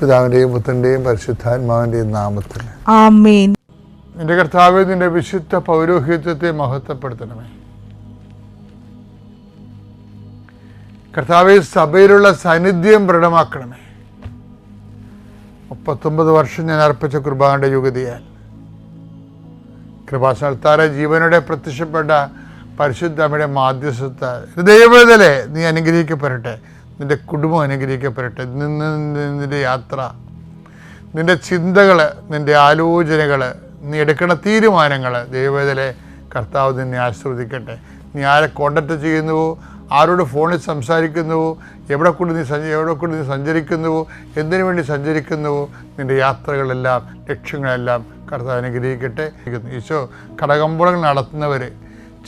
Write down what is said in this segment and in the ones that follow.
പിതാവിന്റെയും പുത്രന്റെയും പരിശുദ്ധാത്മാവിന്റെയും നാമത്തിൽ. നിന്റെ കർത്താവ് നിന്റെ വിശുദ്ധ പൗരോഹിത്വത്തെ മഹത്വപ്പെടുത്തണമേ. കർത്താവ് സഭയിലുള്ള സാന്നിധ്യം ദൃഢമാക്കണമേ മുപ്പത്തൊമ്പത് വർഷം ഞാൻ അർപ്പിച്ച കുർബാനയുടെ യുഗതിയാൽ. കൃപാസനത്താര ജീവനോടെ പ്രത്യക്ഷപ്പെട്ട പരിശുദ്ധമ്മയുടെ മാധ്യസ്ഥ ദൈവതലെ നീ അനുഗ്രഹിക്കപ്പെടട്ടെ. നിന്റെ കുടുംബം അനുഗ്രഹിക്കപ്പെടട്ടെ. നിന്ന് നിന്റെ യാത്ര നിന്റെ ചിന്തകൾ നിന്റെ ആലോചനകൾ നീ എടുക്കുന്ന തീരുമാനങ്ങൾ ദൈവവേദലെ കർത്താവ് നിന്നെ ആശ്രവദിക്കട്ടെ നീ ആരെ കോണ്ടാക്ട് ചെയ്യുന്നുവോ? ആരോട് ഫോണിൽ സംസാരിക്കുന്നുവോ? എവിടെ കൂടി നീ സഞ്ച എവിടെ കൂടി നീ സഞ്ചരിക്കുന്നുവോ? എന്തിനു വേണ്ടി സഞ്ചരിക്കുന്നുവോ? നിന്റെ യാത്രകളെല്ലാം ലക്ഷ്യങ്ങളെല്ലാം കർത്താവ് അനുഗ്രഹിക്കട്ടെ. ഈശോ കടകമ്പോളങ്ങൾ നടത്തുന്നവർ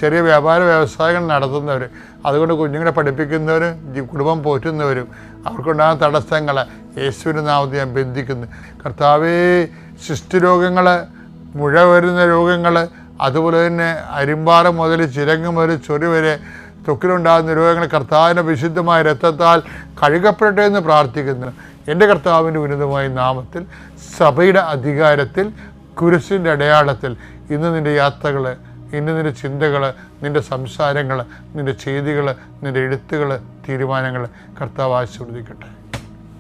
ചെറിയ വ്യാപാര വ്യവസായങ്ങൾ നടത്തുന്നവർ അതുകൊണ്ട് കുഞ്ഞുങ്ങളെ പഠിപ്പിക്കുന്നവരും കുടുംബം പോറ്റുന്നവരും അവർക്കുണ്ടാകുന്ന തടസ്സങ്ങൾ യേശുവിന്റെ നാമത്തിൽ ഞാൻ ബന്ധിക്കുന്നു. കർത്താവേ ശിഷ്ടരോഗങ്ങൾ മുഴ വരുന്ന രോഗങ്ങൾ അതുപോലെ തന്നെ അരിമ്പാറ മുതൽ ചിരങ്ങ് മുതൽ ചൊറി വരെ തൊക്കിലുണ്ടാകുന്ന രോഗങ്ങൾ കർത്താവിന്റെ വിശുദ്ധമായ രക്തത്താൽ കഴുകപ്പെടട്ടെ എന്ന് പ്രാർത്ഥിക്കുന്നു. എന്റെ കർത്താവിന്റെ ഉന്നതമായ നാമത്തിൽ സഭയുടെ അധികാരത്തിൽ കുരിശിന്റെ അടയാളത്തിൽ ഇന്ന് നിന്റെ യാത്രകൾ ഇന്ന് നിന്റെ ചിന്തകൾ നിന്റെ സംസാരങ്ങൾ നിന്റെ ചെയ്തികൾ നിന്റെ എഴുത്തുകൾ തീരുമാനങ്ങൾ കർത്താവ് ആശീർവദിക്കട്ടെ.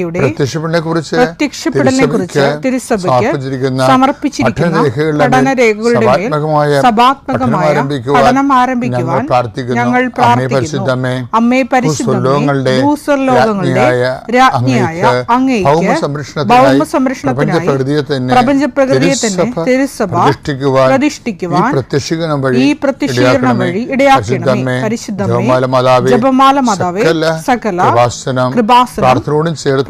അമ്മയുടെ പ്രത്യക്ഷപ്പെടലിനെ കുറിച്ച് തിരുസഭയ്ക്ക് സമർപ്പിച്ചിരിക്കുന്ന പഠനരേഖകളുടെ മേൽ സഭാത്മകമായ പഠനം ആരംഭിക്കുവാൻ ഞങ്ങൾ പ്രാർത്ഥിക്കുന്നു. അമ്മേ പരിശുദ്ധമേ ഭൂസ്വർലോകങ്ങളുടെ രാജ്ഞിയായ അങ്ങേയ്ക്ക് അങ്ങേക്ക് അങ്ങേക്ക് ഭൗമസംരക്ഷണത്തിനായി ഭൗമസംരക്ഷണത്തിനായി പ്രപഞ്ചപ്രകൃതിയെ തന്നെ തിരുസഭ പ്രതിഷ്ഠിക്കുവാൻ ഈ പ്രത്യക്ഷീകരണം വഴി ഇടയാക്കണമേ. പരിശുദ്ധമേ ജപമാല മാതാവേ സകല കൃപാസനം കൃപാസനം പ്രാർത്ഥനയോടും ചേർത്ത്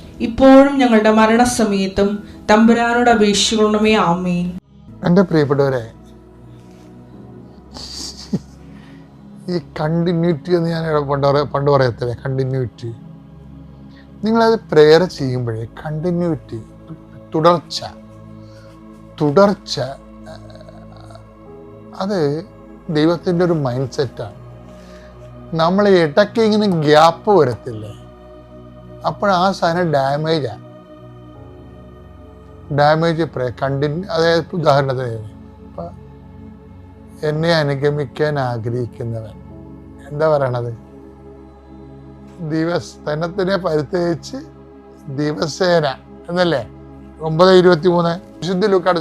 ഇപ്പോഴും ഞങ്ങളുടെ മരണസമയത്തും തമ്പുരാനോട് അപേക്ഷിക്കണമേ ആമീൻ. എന്റെ പ്രിയപ്പെട്ടവരെ ഈ കണ്ടിന്യൂറ്റി എന്ന് ഞാൻ പണ്ട് പണ്ട് പറയത്തില്ലേ? കണ്ടിന്യൂറ്റി നിങ്ങളത് പ്രെയർ ചെയ്യുമ്പോഴേ കണ്ടിന്യൂറ്റി തുടർച്ച തുടർച്ച അത് ദൈവത്തിന്റെ ഒരു മൈൻഡ് സെറ്റാണ് നമ്മൾ ഇടയ്ക്ക് ഇങ്ങനെ ഗ്യാപ്പ് വരത്തില്ലേ? അപ്പോൾ ആ സാധനം ഡാമേജാണ് ഡാമേജ് കണ്ടിന്യൂ അതായത് ഉദാഹരണത്തിന് ഇപ്പം എന്നെ അനുഗമിക്കാൻ ആഗ്രഹിക്കുന്നവൻ. എന്താ പറയണത്? ദിവസ് പരിത്തേച്ച് ദിവസേന എന്നല്ലേ? ഒമ്പത് ഇരുപത്തി മൂന്ന് ലൂക്കാട്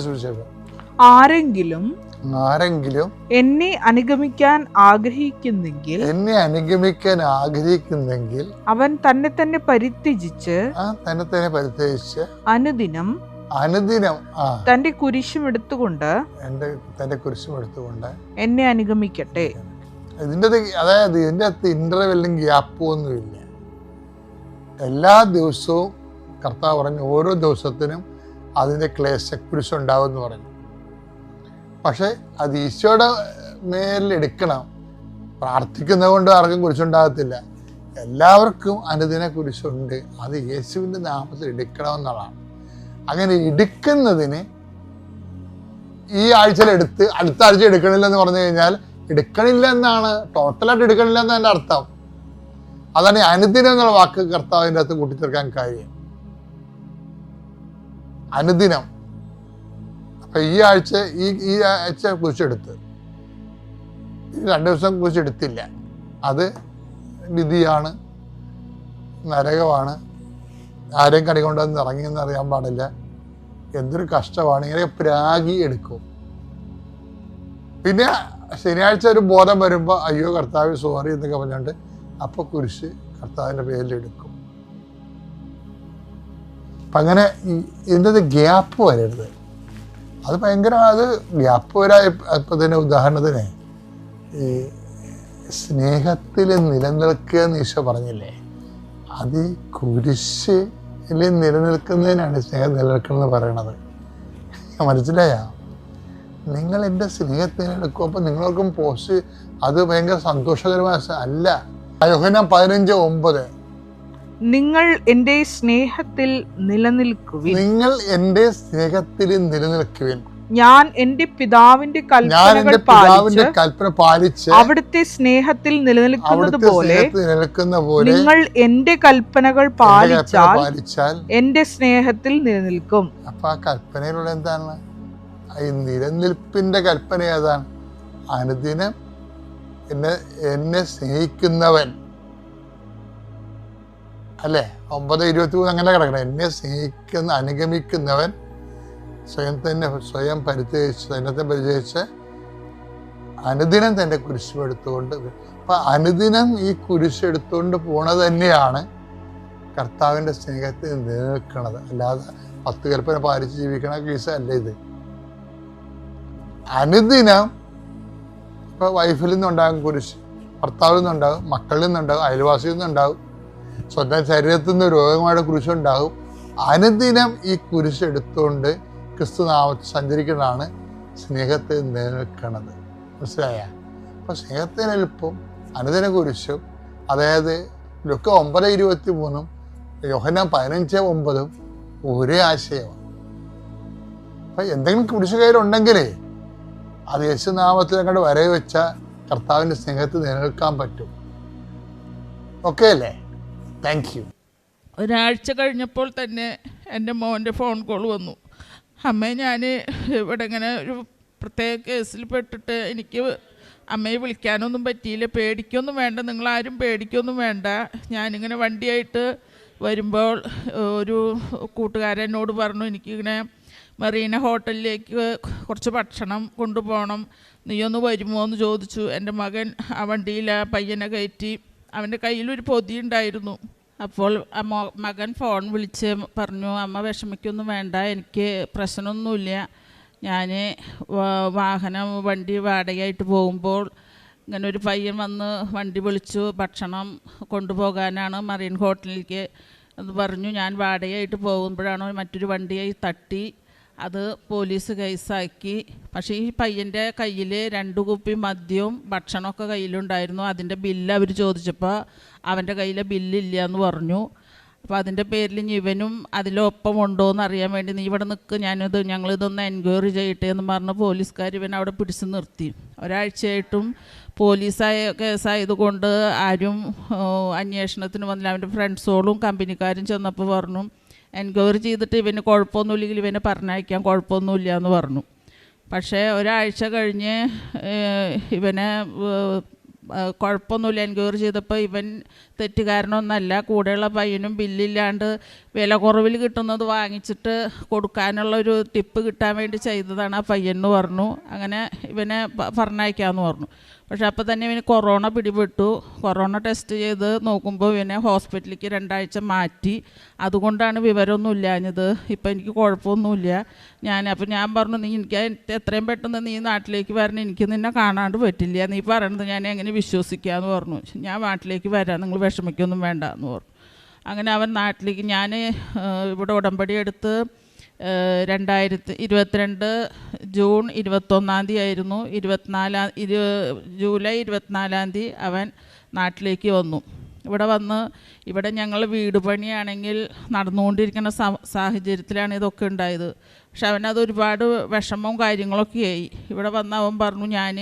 ആരെങ്കിലും ആരെങ്കിലും എന്നെ അനുഗമിക്കാൻ ആഗ്രഹിക്കുന്നെങ്കിൽ എന്നെ അനുഗമിക്കാൻ ആഗ്രഹിക്കുന്നെങ്കിൽ അവൻ തന്നെ തന്നെ പരിത്യജിച്ച് ആ തന്നെ പരിത്യജിച്ച് അനുദിനം അനുദിനം ആ തന്റെ കുരിശും എടുത്തുകൊണ്ട് എന്റെ തന്റെ കുരിശും എടുത്തുകൊണ്ട് എന്നെ അനുഗമിക്കട്ടെ. ഇതിന്റെ അതായത് ഇതിന്റെ അകത്ത് ഇന്റർവെല്ലും ഗ്യാപ്പും ഒന്നുമില്ല എല്ലാ ദിവസവും കർത്താവ് പറഞ്ഞു ഓരോ ദിവസത്തിനും അതിന്റെ ക്ലേശ കുരിശുണ്ടാവും എന്ന് പറഞ്ഞു പക്ഷേ അത് ഈശോയുടെ മേലിൽ എടുക്കണം. പ്രാർത്ഥിക്കുന്നത് കൊണ്ട് ആർക്കും കുരിശുണ്ടാകത്തില്ല. എല്ലാവർക്കും അനുദിന കുരിശുണ്ട് അത് യേശുവിന്റെ നാമത്തിൽ എടുക്കണമെന്നുള്ളതാണ്. അങ്ങനെ എടുക്കുന്നതിന് ഈ ആഴ്ചയിൽ എടുത്ത് അടുത്ത ആഴ്ച എടുക്കണില്ല എന്ന് പറഞ്ഞു കഴിഞ്ഞാൽ എടുക്കണില്ല എന്നാണ് ടോട്ടലായിട്ട് എടുക്കണില്ല എന്നാണ് എന്റെ അർത്ഥം. അതാണ് അനുദിനം എന്നുള്ള വാക്ക് കർത്താവിന്റെ അകത്ത് കൂട്ടിച്ചേർക്കാൻ കാര്യം. അനുദിനം. അപ്പൊ ഈ ആഴ്ച ഈ ഈ ആഴ്ച കുറിച്ചെടുത്ത് ഈ രണ്ട് ദിവസം കുറിച്ചെടുത്തില്ല അത് വിധിയാണ് നരകമാണ്. ആരെയും കണി കൊണ്ടുവന്ന് ഇറങ്ങിയെന്ന് അറിയാൻ പാടില്ല. എന്തൊരു കഷ്ടമാണ്. ഇങ്ങനെ പ്രാഗി എടുക്കും. പിന്നെ ശനിയാഴ്ച ഒരു ബോധം വരുമ്പോൾ അയ്യോ കർത്താവ് സോറി എന്നൊക്കെ പറഞ്ഞുകൊണ്ട് അപ്പോൾ കുരിശ് കർത്താവിന്റെ പേരിൽ എടുക്കും. അപ്പം അങ്ങനെ ഇതിന്റെ ഗ്യാപ്പ് വരരുത്. അത് ഭയങ്കര അത് വ്യാപകരായ ഇപ്പം തന്നെ ഉദാഹരണത്തിന് ഈ സ്നേഹത്തിൽ നിലനിൽക്കുക എന്ന് ഈശോ പറഞ്ഞില്ലേ? അത് കുരിശിൽ നിലനിൽക്കുന്നതിനാണ് സ്നേഹം നിലനിൽക്കുന്നത് പറയണത്. മനസ്സിലായോ? നിങ്ങൾ എന്റെ സ്നേഹത്തിൽ എടുക്കും അപ്പം നിങ്ങൾക്കും പോസ്റ്റ് അത് ഭയങ്കര സന്തോഷകരമായ അല്ല. യോഹന പതിനഞ്ച് ഒമ്പത്. നിങ്ങൾ എന്റെ സ്നേഹത്തിൽ നിലനിൽക്കുവിൻ. നിങ്ങൾ എന്റെ സ്നേഹത്തിൽ നിലനിൽക്കുവിൻ. ഞാൻ എന്റെ പിതാവിന്റെ കൽപ്പനകൾ പാലിച്ച് കൽപ്പന പാലിച്ച് അവിടുത്തെ സ്നേഹത്തിൽ നിലനിൽക്കുന്നത് പോലെ നിലനിൽക്കുന്ന പോലെ നിങ്ങൾ എന്റെ കൽപ്പനകൾ പാലിച്ചാൽ എന്റെ സ്നേഹത്തിൽ നിലനിൽക്കും. അപ്പൊ ആ കൽപ്പനയിലുള്ള എന്താണ്? ഈ നിലനിൽപ്പിന്റെ കൽപ്പന ഏതാണ്? അനുദിനം എന്നെ എന്നെ സ്നേഹിക്കുന്നവൻ. അല്ലേ? ഒമ്പത് ഇരുപത്തി മൂന്ന് അങ്ങനെ കിടക്കണം. എന്നെ സ്നേഹിക്കുന്ന അനുഗമിക്കുന്നവൻ സ്വയം തന്നെ സ്വയം പരിചയിച്ച് സ്വയത്തെ പരിചയിച്ച് അനുദിനം തന്റെ കുരിശെടുത്തുകൊണ്ട് അപ്പൊ അനുദിനം ഈ കുരിശെടുത്തുകൊണ്ട് പോണത് തന്നെയാണ് കർത്താവിന്റെ സ്നേഹത്തിൽ നിലനിൽക്കുന്നത് അല്ലാതെ പത്ത് കൽപ്പന പാലിച്ച് ജീവിക്കണ കേസ് അല്ല ഇത്. അനുദിനം ഇപ്പൊ വൈഫിൽ നിന്നുണ്ടാകും കുരിശ് ഭർത്താവിൽ നിന്നുണ്ടാകും മക്കളിൽ നിന്നുണ്ടാകും അയൽവാസിയിൽ നിന്നുണ്ടാകും. സ്വന്തം ശരീരത്തിൽ നിന്ന് രോഗങ്ങളുടെ കുരിശുണ്ടാകും. അനുദിനം ഈ കുരിശെടുത്തുകൊണ്ട് ക്രിസ്തുനാമത്തിൽ സഞ്ചരിക്കുന്നതാണ് സ്നേഹത്തെ നിലനിൽക്കുന്നത്. മനസ്സിലായ? അപ്പോൾ സ്നേഹത്തിൽ നിൽപ്പും അനുദിന കുരിശും അതായത് ലുക്ക ഒമ്പത് ഇരുപത്തി മൂന്നും യോഹന പതിനഞ്ച് ഒമ്പതും ഒരേ ആശയമാണ്. അപ്പം എന്തെങ്കിലും കുരിശ് കയ്യിലുണ്ടെങ്കിലേ അത് യേശുനാമത്തിൽ അങ്ങോട്ട് വരവെച്ച വെച്ച കർത്താവിന്റെ സ്നേഹത്തിൽ നിലനിൽക്കാൻ പറ്റും. ഓക്കെ അല്ലേ? താങ്ക് യു ഒരാഴ്ച കഴിഞ്ഞപ്പോൾ തന്നെ എന്റെ മോന്റെ ഫോൺ കോൾ വന്നു. അമ്മ ഞാൻ ഇവിടെ ഇങ്ങനെ ഒരു പ്രത്യേക കേസിൽ പെട്ടിട്ട് എനിക്ക് അമ്മയെ വിളിക്കാനൊന്നും പറ്റിയില്ല. പേടിക്കൊന്നും വേണ്ട നിങ്ങളാരും പേടിക്കൊന്നും വേണ്ട. ഞാനിങ്ങനെ വണ്ടിയായിട്ട് വരുമ്പോൾ ഒരു കൂട്ടുകാരനോട് പറഞ്ഞു എനിക്കിങ്ങനെ മെറീന ഹോട്ടലിലേക്ക് കുറച്ച് ഭക്ഷണം കൊണ്ടുപോകണം. നീയൊന്ന് വരുമോ? എന്ന് ചോദിച്ചു. എന്റെ മകൻ ആ വണ്ടിയിൽ ആ പയ്യനെ കയറ്റി അവന്റെ കയ്യിലൊരു പൊതി ഉണ്ടായിരുന്നു അപ്പോൾ മകൻ ഫോൺ വിളിച്ച് പറഞ്ഞു അമ്മ വിഷമിക്കൊന്നും വേണ്ട എനിക്ക് പ്രശ്നമൊന്നുമില്ല. ഞാൻ വാഹനം വണ്ടി വാടകയായിട്ട് പോകുമ്പോൾ ഇങ്ങനെ ഒരു പയ്യൻ വന്ന് വണ്ടി വിളിച്ചു ഭക്ഷണം കൊണ്ടുപോകാനാണ് മറീൻ ഹോട്ടലിലേക്ക് എന്ന് പറഞ്ഞു. ഞാൻ വാടകയായിട്ട് പോകുമ്പോഴാണ് മറ്റൊരു വണ്ടിയായി തട്ടി. അത് പോലീസ് കേസാക്കി. പക്ഷേ ഈ പയ്യന്റെ കയ്യിൽ രണ്ട് കുപ്പി മദ്യവും ഭക്ഷണമൊക്കെ കയ്യിലുണ്ടായിരുന്നു. അതിന്റെ ബില്ല് അവർ ചോദിച്ചപ്പോൾ അവന്റെ കയ്യിലെ ബില്ലില്ല എന്ന് പറഞ്ഞു. അപ്പോൾ അതിന്റെ പേരിൽ ഇവനും അതിലൊപ്പം ഉണ്ടോ എന്ന് അറിയാൻ വേണ്ടി നീ ഇവിടെ നിൽക്ക് ഞാനിത് ഞങ്ങളിതൊന്ന് എൻക്വയറി ചെയ്യട്ടെ എന്ന് പറഞ്ഞ് പോലീസുകാർ ഇവൻ അവിടെ പിടിച്ച് നിർത്തി. ഒരാഴ്ചയായിട്ടും പോലീസായ കേസായതുകൊണ്ട് ആരും അന്വേഷണത്തിന് വന്നില്ല. അവന്റെ ഫ്രണ്ട്സോളും കമ്പനിക്കാരും ചെന്നപ്പോൾ പറഞ്ഞു എൻക്വയറി ചെയ്തിട്ട് ഇവന് കുഴപ്പമൊന്നുമില്ലെങ്കിൽ ഇവനെ പറഞ്ഞയക്കാൻ കുഴപ്പമൊന്നുമില്ല എന്ന് പറഞ്ഞു. പക്ഷേ ഒരാഴ്ച കഴിഞ്ഞ് ഇവനെ കുഴപ്പമൊന്നുമില്ല. എൻക്വയറി ചെയ്തപ്പോൾ ഇവൻ തെറ്റുകാരനൊന്നല്ല. കൂടെയുള്ള പയ്യനും ബില്ലില്ലാണ്ട് വില കുറവിൽ കിട്ടുന്നത് വാങ്ങിച്ചിട്ട് കൊടുക്കാനുള്ള ഒരു ടിപ്പ് കിട്ടാൻ വേണ്ടി ചെയ്തതാണ് ആ പയ്യൻ എന്ന് പറഞ്ഞു. അങ്ങനെ ഇവനെ പറഞ്ഞയക്കാമെന്ന് പറഞ്ഞു. പക്ഷെ അപ്പോൾ തന്നെ ഇവന് കൊറോണ പിടിപെട്ടു. കൊറോണ ടെസ്റ്റ് ചെയ്ത് നോക്കുമ്പോൾ ഇവനെ ഹോസ്പിറ്റലിലേക്ക് രണ്ടാഴ്ച മാറ്റി. അതുകൊണ്ടാണ് വിവരമൊന്നും ഇല്ലാഞ്ഞത്. ഇപ്പം എനിക്ക് കുഴപ്പമൊന്നുമില്ല. ഞാൻ അപ്പം ഞാൻ പറഞ്ഞു നീ എനിക്ക് എത്രയും പെട്ടെന്ന് നീ നാട്ടിലേക്ക് വരണം. എനിക്ക് നിന്നെ കാണാണ്ട് പറ്റില്ല. നീ പറയണത് ഞാൻ എങ്ങനെ വിശ്വസിക്കാമെന്ന് പറഞ്ഞു. ഞാൻ നാട്ടിലേക്ക് വരാം. നിങ്ങൾ വിഷമിക്കൊന്നും വേണ്ട എന്ന് പറഞ്ഞു. അങ്ങനെ അവൻ നാട്ടിലേക്ക് ഞാൻ ഇവിടെ ഉടമ്പടി എടുത്ത് രണ്ടായിരത്തി ഇരുപത്തിരണ്ട് ജൂൺ ഇരുപത്തൊന്നാം തീയതി ആയിരുന്നു. ഇരുപത്തിനാലാം ഇരു ജൂലൈ ഇരുപത്തിനാലാം തീയതി അവൻ നാട്ടിലേക്ക് വന്നു. ഇവിടെ വന്ന് ഇവിടെ ഞങ്ങൾ വീട് പണിയാണെങ്കിൽ നടന്നുകൊണ്ടിരിക്കുന്ന സാഹചര്യത്തിലാണ് ഇതൊക്കെ ഉണ്ടായത്. പക്ഷെ അവനത് ഒരുപാട് വിഷമവും കാര്യങ്ങളൊക്കെ ആയി. ഇവിടെ വന്ന് അവൻ പറഞ്ഞു ഞാൻ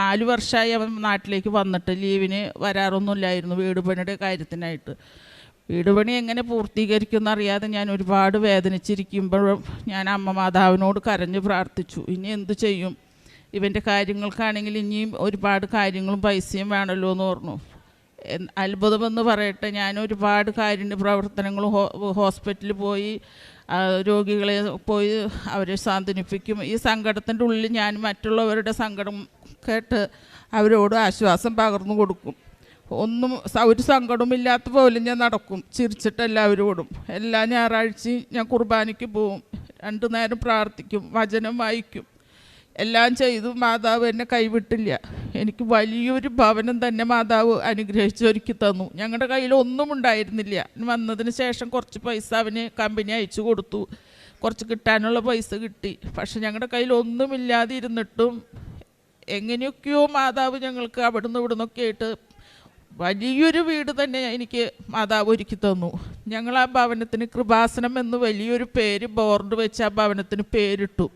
നാല് വർഷമായി അവൻ നാട്ടിലേക്ക് വന്നിട്ട് ലീവിന് വരാറൊന്നുമില്ലായിരുന്നു വീട് പണിയുടെ കാര്യത്തിനായിട്ട്. വീട് പണി എങ്ങനെ പൂർത്തീകരിക്കുമെന്ന് അറിയാതെ ഞാൻ ഒരുപാട് വേദനിച്ചിരിക്കുമ്പോഴും ഞാൻ അമ്മ മാതാവിനോട് കരഞ്ഞു പ്രാർത്ഥിച്ചു. ഇനി എന്തു ചെയ്യും? ഇവന്റെ കാര്യങ്ങൾക്കാണെങ്കിൽ ഇനിയും ഒരുപാട് കാര്യങ്ങളും പൈസയും വേണമല്ലോ എന്ന് പറഞ്ഞു. അത്ഭുതമെന്ന് പറയട്ടെ ഞാൻ ഒരുപാട് കാരുണ്യ പ്രവർത്തനങ്ങൾ ഹോസ്പിറ്റലിൽ പോയി രോഗികളെ പോയി അവരെ സാന്ത്വനിപ്പിക്കും. ഈ സങ്കടത്തിന്റെ ഉള്ളിൽ ഞാൻ മറ്റുള്ളവരുടെ സങ്കടം കേട്ട് അവരോട് ആശ്വാസം പകർന്നു കൊടുക്കും. ഒന്നും ഒരു സങ്കടമില്ലാത്ത പോലെ ഞാൻ നടക്കും. ചിരിച്ചിട്ട് എല്ലാവരും ഓടും. എല്ലാ ഞായറാഴ്ചയും ഞാൻ കുർബാനയ്ക്ക് പോവും. രണ്ടു നേരം പ്രാർത്ഥിക്കും വചനം വായിക്കും. എല്ലാം ചെയ്തു മാതാവ് എന്നെ കൈവിട്ടില്ല. എനിക്ക് വലിയൊരു ഭവനം തന്നെ മാതാവ് അനുഗ്രഹിച്ചു ഒരുക്കി തന്നു. ഞങ്ങളുടെ കയ്യിൽ ഒന്നും ഉണ്ടായിരുന്നില്ല. വന്നതിന് ശേഷം കുറച്ച് പൈസ അവന് കമ്പനി അയച്ചു കൊടുത്തു. കുറച്ച് കിട്ടാനുള്ള പൈസ കിട്ടി. പക്ഷെ ഞങ്ങളുടെ കയ്യിൽ ഒന്നുമില്ലാതെ ഇരുന്നിട്ടും എങ്ങനെയൊക്കെയോ മാതാവ് ഞങ്ങൾക്ക് അവിടുന്ന് ഇവിടുന്നൊക്കെ ആയിട്ട് വലിയൊരു വീട് തന്നെ എനിക്ക് മാതാവ് ഒരുക്കി തന്നു. ഞങ്ങൾ ആ ഭവനത്തിന് കൃപാസനം എന്ന് വലിയൊരു പേര് ബോർഡ് വെച്ച് ആ ഭവനത്തിന് പേരിട്ടു.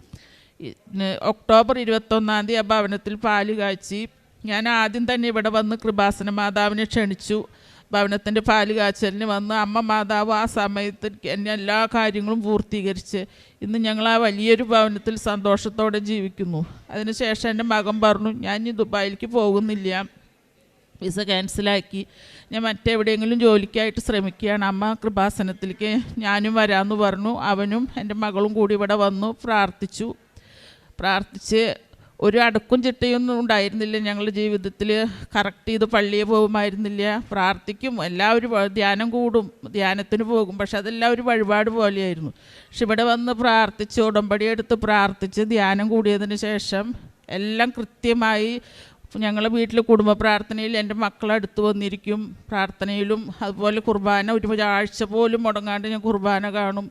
ഒക്ടോബർ ഇരുപത്തൊന്നാം തീയതി ആ ഭവനത്തിൽ പാൽ കാച്ചി. ഞാൻ ആദ്യം തന്നെ ഇവിടെ വന്ന് കൃപാസന മാതാവിനെ ക്ഷണിച്ചു. ഭവനത്തിന്റെ പാൽ കാച്ചലിന് വന്ന് അമ്മ മാതാവ് ആ സമയത്ത് എന്നെ എല്ലാ കാര്യങ്ങളും പൂർത്തീകരിച്ച് ഇന്ന് ഞങ്ങൾ ആ വലിയൊരു ഭവനത്തിൽ സന്തോഷത്തോടെ ജീവിക്കുന്നു. അതിനുശേഷം എന്റെ മകൻ പറഞ്ഞു ഞാൻ ഇനി ദുബായിലേക്ക് പോകുന്നില്ല. വിസ ക്യാൻസലാക്കി. ഞാൻ മറ്റെവിടെയെങ്കിലും ജോലിക്കായിട്ട് ശ്രമിക്കുകയാണ്. അമ്മ കൃപാസനത്തിലേക്ക് ഞാനും വരാമെന്ന് പറഞ്ഞു. അവനും എന്റെ മകളും കൂടി ഇവിടെ വന്നു പ്രാർത്ഥിച്ചു. പ്രാർത്ഥിച്ച് ഒരു അടുക്കും ചിട്ടയൊന്നും ഉണ്ടായിരുന്നില്ല. ഞങ്ങളുടെ ജീവിതത്തിൽ കറക്റ്റ് ചെയ്ത് പള്ളിയെ പോകുമായിരുന്നില്ല. പ്രാർത്ഥിക്കും എല്ലാവരും ധ്യാനം കൂടും. ധ്യാനത്തിന് പോകും. പക്ഷെ അതെല്ലാം ഒരു വഴിപാട് പോലെയായിരുന്നു. പക്ഷെ ഇവിടെ വന്ന് പ്രാർത്ഥിച്ച് ഉടമ്പടി എടുത്ത് പ്രാർത്ഥിച്ച് ധ്യാനം കൂടിയതിന് ശേഷം എല്ലാം കൃത്യമായി ഞങ്ങളെ വീട്ടിൽ കുടുംബ പ്രാർത്ഥനയിൽ എന്റെ മക്കളടുത്ത് വന്നിരിക്കും. പ്രാർത്ഥനയിലും അതുപോലെ കുർബാന ഒരു ആഴ്ച പോലും മുടങ്ങാണ്ട് ഞാൻ കുർബാന കാണും.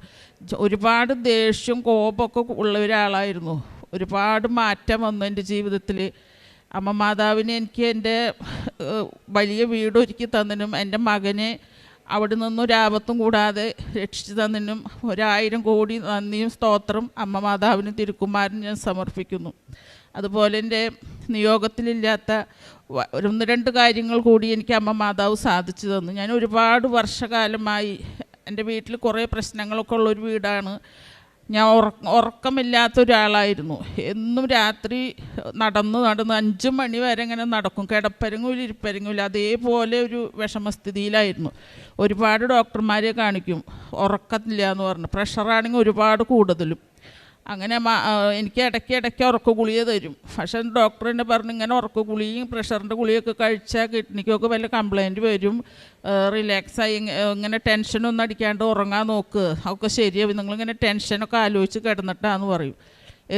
ഒരുപാട് ദേഷ്യം കോപമൊക്കെ ഉള്ള ഒരാളായിരുന്നു ഒരുപാട് മാറ്റം വന്നു എന്റെ ജീവിതത്തിൽ അമ്മ മാതാവിനെ എനിക്ക് എന്റെ വലിയ വീടൊരുക്കി തന്നിനും എന്റെ മകനെ അവിടെ നിന്നും ഒരാപത്തും കൂടാതെ രക്ഷിച്ചു തന്നിനും ഒരായിരം കോടി നന്ദിയും സ്തോത്രം അമ്മ മാതാവിനും തിരുക്കുമാരനും ഞാൻ സമർപ്പിക്കുന്നു. അതുപോലെ എന്റെ നിയോഗത്തിലില്ലാത്ത ഒന്ന് രണ്ട് കാര്യങ്ങൾ കൂടി എനിക്ക് അമ്മ മാതാവ് സാധിച്ചു തന്നു. ഞാൻ ഒരുപാട് വർഷകാലമായി എന്റെ വീട്ടിൽ കുറേ പ്രശ്നങ്ങളൊക്കെ ഉള്ളൊരു വീടാണ്. ഞാൻ ഉറക്ക ഉറക്കമില്ലാത്ത ഒരാളായിരുന്നു എന്നും രാത്രി നടന്ന് നടന്ന് അഞ്ച് മണി വരെ ഇങ്ങനെ നടക്കും. കിടപ്പരങ്ങും ഇരിപ്പരങ്ങൂല. അതേപോലെ ഒരു വിഷമസ്ഥിതിയിലായിരുന്നു. ഒരുപാട് ഡോക്ടർമാരെ കാണിക്കും. ഉറക്കത്തില്ല എന്ന് പറഞ്ഞു. പ്രഷറാണെങ്കിൽ ഒരുപാട് കൂടുതലും. അങ്ങനെ എനിക്ക് ഇടയ്ക്ക് ഇടയ്ക്ക് ഉറക്ക ഗുളിക തരും. പക്ഷെ ഡോക്ടർ എന്നെ പറഞ്ഞു ഇങ്ങനെ ഉറക്ക ഗുളിയും പ്രഷറിന്റെ ഗുളിയൊക്കെ കഴിച്ചാൽ കിഡ്നിക്കൊക്കെ വല്ല കംപ്ലൈന്റ് വരും. റിലാക്സായി ഇങ്ങനെ ടെൻഷനൊന്നും അടിക്കാണ്ട് ഉറങ്ങാൻ നോക്ക്. അതൊക്കെ ശരിയാവും. നിങ്ങളിങ്ങനെ ടെൻഷനൊക്കെ ആലോചിച്ച് കിടന്നിട്ടാന്ന് പറയും.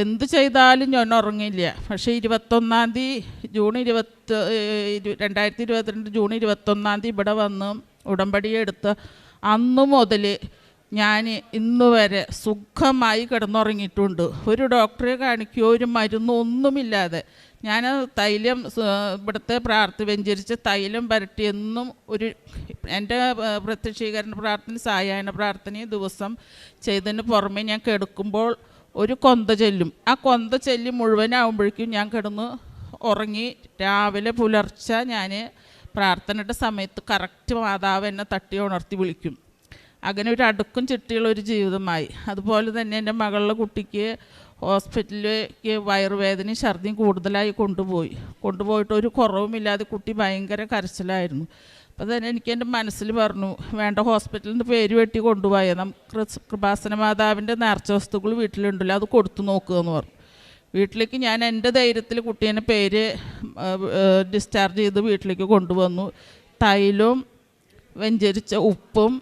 എന്ത് ചെയ്താലും ഞാൻ ഉറങ്ങില്ല. പക്ഷേ ഇരുപത്തൊന്നാം തീയതി ജൂൺ ഇരുപത്തി രണ്ടായിരത്തി ഇരുപത്തിരണ്ട് ജൂൺ ഇരുപത്തൊന്നാം തീയതി ഇവിടെ വന്ന് ഉടമ്പടി എടുത്ത് അന്ന് മുതൽ ഞാൻ ഇന്ന് വരെ സുഖമായി കിടന്നുറങ്ങിയിട്ടുണ്ട്. ഒരു ഡോക്ടറെ കാണിക്കുകയോ ഒരു മരുന്നോ ഒന്നുമില്ലാതെ. ഞാൻ തൈലം ഇവിടുത്തെ പ്രാർത്ഥി വ്യഞ്ചരിച്ച് തൈലം പുരട്ടി എന്നും ഒരു എന്റെ പ്രത്യക്ഷീകരണ പ്രാർത്ഥന സായാഹ്ന പ്രാർത്ഥനയും ദിവസം ചെയ്തതിന് പുറമെ ഞാൻ കിടക്കുമ്പോൾ ഒരു കൊന്ത ചെല്ലും. ആ കൊന്ത ചെല്ലി മുഴുവനാകുമ്പോഴേക്കും ഞാൻ കിടന്ന് ഉറങ്ങി രാവിലെ പുലർച്ച ഞാൻ പ്രാർത്ഥനയുടെ സമയത്ത് കറക്റ്റ് മാതാവ് എന്നെ തട്ടി ഉണർത്തി വിളിക്കും. അങ്ങനെ ഒരു അടുക്കും ചിട്ടിയുള്ള ഒരു ജീവിതമായി. അതുപോലെ തന്നെ എന്റെ മകളുടെ കുട്ടിക്ക് ഹോസ്പിറ്റലിലേക്ക് വയറുവേദനയും ഛർദിയും കൂടുതലായി കൊണ്ടുപോയി. കൊണ്ടുപോയിട്ട് ഒരു കുറവുമില്ലാതെ കുട്ടി ഭയങ്കര കരച്ചിലായിരുന്നു. അപ്പോൾ തന്നെ എനിക്ക് എന്റെ മനസ്സിൽ പറഞ്ഞു വേണ്ട ഹോസ്പിറ്റലിൽ നിന്ന് പേര് വെട്ടി കൊണ്ടുപോയ കൃപാസന മാതാവിന്റെ നേർച്ച വസ്തുക്കൾ വീട്ടിലുണ്ടല്ലോ അത് കൊടുത്തു നോക്കുക എന്ന് പറഞ്ഞു. വീട്ടിലേക്ക് ഞാൻ എന്റെ ധൈര്യത്തിൽ കുട്ടീനെ പേര് ഡിസ്ചാർജ് ചെയ്ത് വീട്ടിലേക്ക് കൊണ്ടുവന്നു. തൈലും വെഞ്ചരിച്ച ഉപ്പും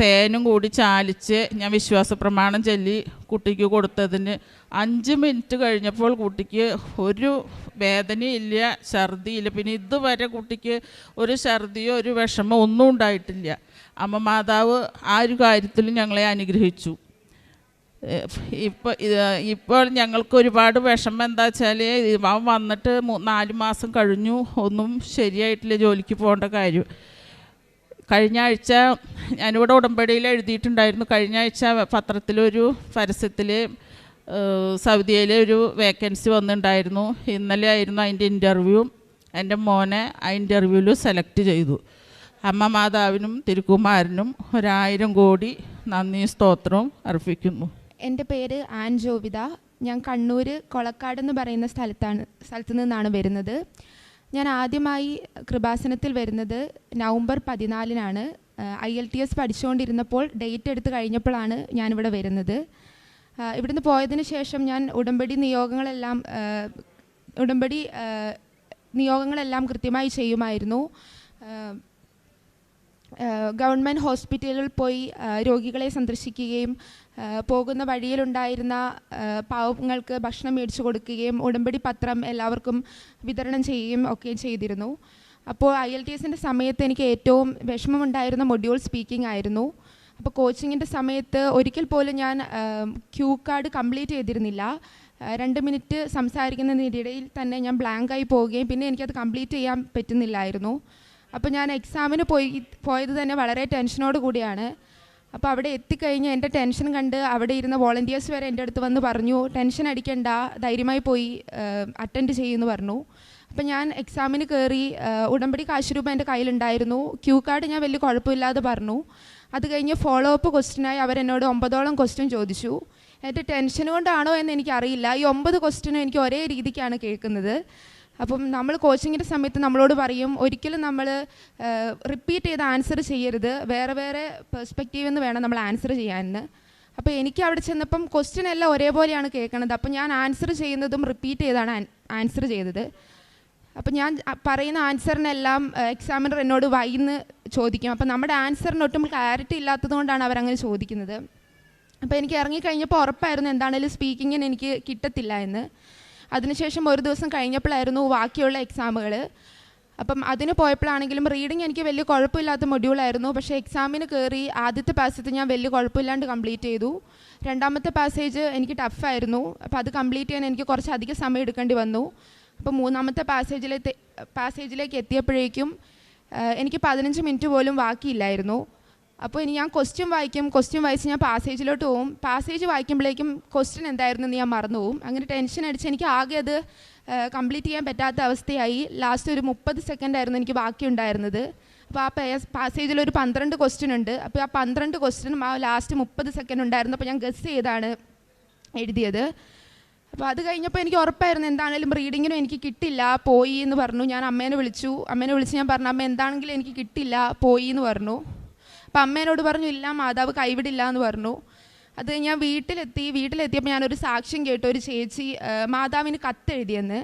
തേനും കൂടി ചാലിച്ച് ഞാൻ വിശ്വാസ പ്രമാണം ചൊല്ലി കുട്ടിക്ക് കൊടുത്തതിന് അഞ്ച് മിനിറ്റ് കഴിഞ്ഞപ്പോൾ കുട്ടിക്ക് ഒരു വേദനയില്ല ഛർദിയില്ല. പിന്നെ ഇതുവരെ കുട്ടിക്ക് ഒരു ഛർദിയോ ഒരു വിഷമോ ഒന്നും ഉണ്ടായിട്ടില്ല. അമ്മ മാതാവ് ആ ഒരു കാര്യത്തിലും ഞങ്ങളെ അനുഗ്രഹിച്ചു. ഇപ്പോൾ ഇപ്പോൾ ഞങ്ങൾക്ക് ഒരുപാട് വിഷമം എന്താ വെച്ചാൽ അവൻ വന്നിട്ട് നാല് മാസം കഴിഞ്ഞു. ഒന്നും ശരിയായിട്ടില്ല ജോലിക്ക് പോകേണ്ട കാര്യം. കഴിഞ്ഞ ആഴ്ച ഞാനിവിടെ ഉടമ്പടിയിൽ എഴുതിയിട്ടുണ്ടായിരുന്നു. കഴിഞ്ഞ ആഴ്ച പത്രത്തിലൊരു പരസ്യത്തിൽ സൗദിയിലെ ഒരു വേക്കൻസി വന്നിട്ടുണ്ടായിരുന്നു. ഇന്നലെ ആയിരുന്നു അതിന്റെ ഇന്റർവ്യൂ എന്റെ മോനെ ആ ഇന്റർവ്യൂവിൽ സെലക്ട് ചെയ്തു. അമ്മ മാതാവിനും തിരുക്കുമാരനും ഒരായിരം കോടി നന്ദി സ്തോത്രവും അർപ്പിക്കുന്നു. എന്റെ പേര് ആൻ ജോവിത ഞാൻ കണ്ണൂർ കൊളക്കാട് എന്ന് പറയുന്ന സ്ഥലത്താണ് സ്ഥലത്തു നിന്നാണ് വരുന്നത്. ഞാൻ ആദ്യമായി കൃപാസനത്തിൽ വരുന്നത് നവംബർ പതിനാലിനാണ്. ഐ എൽ ടി എസ് പഠിച്ചുകൊണ്ടിരുന്നപ്പോൾ ഡേറ്റ് എടുത്ത് കഴിഞ്ഞപ്പോഴാണ് ഞാനിവിടെ വരുന്നത്. ഇവിടുന്ന് പോയതിന് ശേഷം ഞാൻ ഉടമ്പടി നിയോഗങ്ങളെല്ലാം ഉടമ്പടി നിയോഗങ്ങളെല്ലാം കൃത്യമായി ചെയ്യുമായിരുന്നു. ഗവൺമെന്റ് ഹോസ്പിറ്റലിൽ പോയി രോഗികളെ സന്ദർശിക്കുകയും പോകുന്ന വഴിയിലുണ്ടായിരുന്ന പാവങ്ങൾക്ക് ഭക്ഷണം മേടിച്ചു കൊടുക്കുകയും ഉടമ്പടി പത്രം എല്ലാവർക്കും വിതരണം ചെയ്യുകയും ഒക്കെ ചെയ്തിരുന്നു. അപ്പോൾ ഐ എൽ ടി എസിന്റെ സമയത്ത് എനിക്ക് ഏറ്റവും വിഷമമുണ്ടായിരുന്ന മൊഡ്യൂൾ സ്പീക്കിംഗ് ആയിരുന്നു. അപ്പോൾ കോച്ചിങ്ങിന്റെ സമയത്ത് ഒരിക്കൽ പോലും ഞാൻ ക്യൂ കാർഡ് കംപ്ലീറ്റ് ചെയ്തിരുന്നില്ല. രണ്ട് മിനിറ്റ് സംസാരിക്കുന്നതിനിടയിൽ തന്നെ ഞാൻ ബ്ലാങ്കായി പോവുകയും പിന്നെ എനിക്കത് കംപ്ലീറ്റ് ചെയ്യാൻ പറ്റുന്നില്ലായിരുന്നു. അപ്പോൾ ഞാൻ എക്സാമിന് പോയി പോയത് തന്നെ വളരെ ടെൻഷനോട് കൂടിയാണ്. അപ്പോൾ അവിടെ എത്തിക്കഴിഞ്ഞ് എന്റെ ടെൻഷൻ കണ്ട് അവിടെ ഇരുന്ന വോളണ്ടിയേഴ്സ് വരെ എന്റെ അടുത്ത് വന്ന് പറഞ്ഞു ടെൻഷൻ അടിക്കണ്ട ധൈര്യമായി പോയി അറ്റൻഡ് ചെയ്യുമെന്ന് പറഞ്ഞു. അപ്പോൾ ഞാൻ എക്സാമിന് കയറി ഉടമ്പടി കാശ് രൂപ എന്റെ കയ്യിലുണ്ടായിരുന്നു. ക്യൂ കാർഡ് ഞാൻ വലിയ കുഴപ്പമില്ലാതെ പറഞ്ഞു. അത് കഴിഞ്ഞ് ഫോളോ അപ്പ് ക്വസ്റ്റിനായി അവരെന്നോട് ഒമ്പതോളം ക്വസ്റ്റ്യൻ ചോദിച്ചു. എന്റെ ടെൻഷൻ കൊണ്ടാണോ എന്ന് എനിക്കറിയില്ല. ഈ ഒമ്പത് ക്വസ്റ്റ്യനും എനിക്ക് ഒരേ രീതിക്കാണ് കേൾക്കുന്നത്. അപ്പം നമ്മൾ കോച്ചിങ്ങിന്റെ സമയത്ത് നമ്മളോട് പറയും ഒരിക്കലും നമ്മൾ റിപ്പീറ്റ് ചെയ്ത് ആൻസർ ചെയ്യരുത്. വേറെ വേറെ പെർസ്പെക്റ്റീവ് എന്ന് വേണം നമ്മൾ ആൻസർ ചെയ്യാനെന്ന് അപ്പോൾ എനിക്ക് അവിടെ ചെന്നപ്പം ക്വസ്റ്റ്യൻ എല്ലാം ഒരേപോലെയാണ് കേൾക്കണത്. അപ്പം ഞാൻ ആൻസർ ചെയ്യുന്നതും റിപ്പീറ്റ് ചെയ്താണ് ആൻസർ ചെയ്തത്. അപ്പം ഞാൻ പറയുന്ന ആൻസറിനെല്ലാം എക്സാമിനർ എന്നോട് വൈന്ന് ചോദിക്കും. അപ്പം നമ്മുടെ ആൻസറിന് ഒട്ടും ക്ലാരിറ്റി ഇല്ലാത്തതുകൊണ്ടാണ് അവരങ്ങനെ ചോദിക്കുന്നത്. അപ്പോൾ എനിക്ക് ഇറങ്ങിക്കഴിഞ്ഞപ്പോൾ ഉറപ്പായിരുന്നു എന്താണേലും സ്പീക്കിങ്ങിന് എനിക്ക് കിട്ടത്തില്ല എന്ന്. അതിനുശേഷം ഒരു ദിവസം കഴിഞ്ഞപ്പോഴായിരുന്നു ബാക്കിയുള്ള എക്സാമുകൾ അപ്പം അതിന് പോയപ്പോഴാണെങ്കിലും റീഡിങ് എനിക്ക് വലിയ കുഴപ്പമില്ലാത്ത മൊഡ്യൂളായിരുന്നു പക്ഷേ എക്സാമിന് കയറി ആദ്യത്തെ പാസേജ് ഞാൻ വലിയ കുഴപ്പമില്ലാണ്ട് കംപ്ലീറ്റ് ചെയ്തു. രണ്ടാമത്തെ പാസേജ് എനിക്ക് ടഫായിരുന്നു അപ്പോൾ അത് കംപ്ലീറ്റ് ചെയ്യാൻ എനിക്ക് കുറച്ച് അധികം സമയം എടുക്കേണ്ടി വന്നു. അപ്പോൾ മൂന്നാമത്തെ പാസേജിലെ പാസേജിലേക്ക് എത്തിയപ്പോഴേക്കും എനിക്ക് പതിനഞ്ച് മിനിറ്റ് പോലും ബാക്കിയില്ലായിരുന്നു. അപ്പോൾ ഇനി ഞാൻ ക്വസ്റ്റ്യൻ വായിക്കും ക്വസ്റ്റ്യൻ വായിച്ച് ഞാൻ പാസേജിലോട്ട് പോകും പാസേജ് വായിക്കുമ്പോഴേക്കും ക്വസ്റ്റ്യൻ എന്തായിരുന്നു എന്ന് ഞാൻ മറന്നു പോകും അങ്ങനെ ടെൻഷൻ അടിച്ച് എനിക്ക് ആകെ അത് കംപ്ലീറ്റ് ചെയ്യാൻ പറ്റാത്ത അവസ്ഥയായി. ലാസ്റ്റ് ഒരു മുപ്പത് സെക്കൻഡ് ആയിരുന്നു എനിക്ക് ബാക്കി ഉണ്ടായിരുന്നത്. അപ്പോൾ ആ പാസേജിൽ ഒരു പന്ത്രണ്ട് ക്വസ്റ്റ്യൻ ഉണ്ട്. അപ്പോൾ ആ പന്ത്രണ്ട് ക്വസ്റ്റ്യനും ആ ലാസ്റ്റ് മുപ്പത് സെക്കൻഡ് ഉണ്ടായിരുന്നു. അപ്പോൾ ഞാൻ ഗസ് ചെയ്താണ് എഴുതിയത്. അപ്പോൾ അത് കഴിഞ്ഞപ്പോൾ എനിക്ക് ഉറപ്പായിരുന്നു എന്താണെങ്കിലും റീഡിങ്ങിനും എനിക്ക് കിട്ടില്ല പോയി എന്ന് പറഞ്ഞു. ഞാൻ അമ്മേനെ വിളിച്ചു. അമ്മേനെ വിളിച്ച് ഞാൻ പറഞ്ഞു അമ്മ എന്താണെങ്കിലും എനിക്ക് കിട്ടില്ല പോയി എന്ന് പറഞ്ഞു. അപ്പോൾ അമ്മേനോട് പറഞ്ഞു ഇല്ല മാതാവ് കൈവിടില്ല എന്ന് പറഞ്ഞു. അത് ഞാൻ വീട്ടിലെത്തി വീട്ടിലെത്തിയപ്പോൾ ഞാനൊരു സാക്ഷ്യം കേട്ടു. ഒരു ചേച്ചി മാതാവിന് കത്തെഴുതിയെന്ന്.